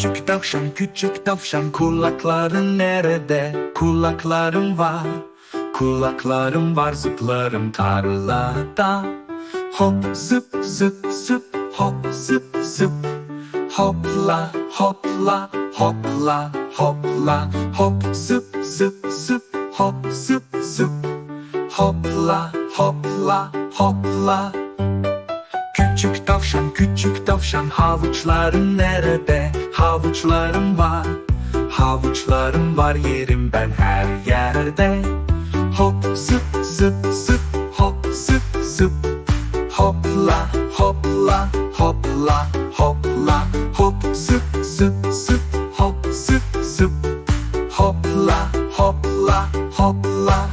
Küçük tavşan küçük tavşan kulakların nerede? Kulaklarım var Kulaklarım var zıplarım tarlada. Hop zıp zıp zıp hop zıp zıp. Hopla hopla hopla hopla. Hop zıp zıp zıp hop zıp zıp. Hopla hopla hopla. Küçük tavşan küçük tavşan havuçların nerede? Havuçlarım var Havuçlarım var yerim ben her yerde. Hop zıp zıp zıp hop zıp zıp. Hopla hopla hopla hopla. Hop zıp zıp zıp hop zıp zıp. Hopla hopla hopla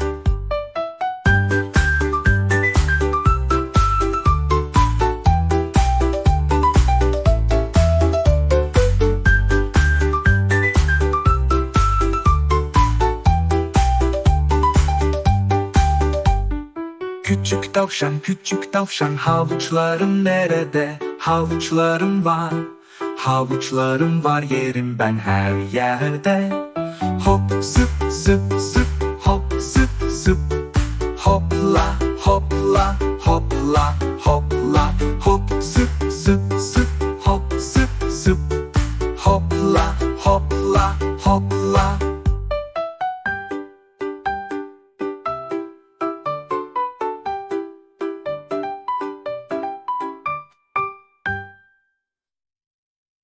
Küçük tavşan küçük tavşan havuçlarım nerede? Havuçlarım var Havuçlarım var yerim ben her yerde. Hop zıp zıp zıp hop zıp zıp. Hopla hopla hopla hopla. Hop zıp zıp zıp hop zıp zıp. Hopla hopla hopla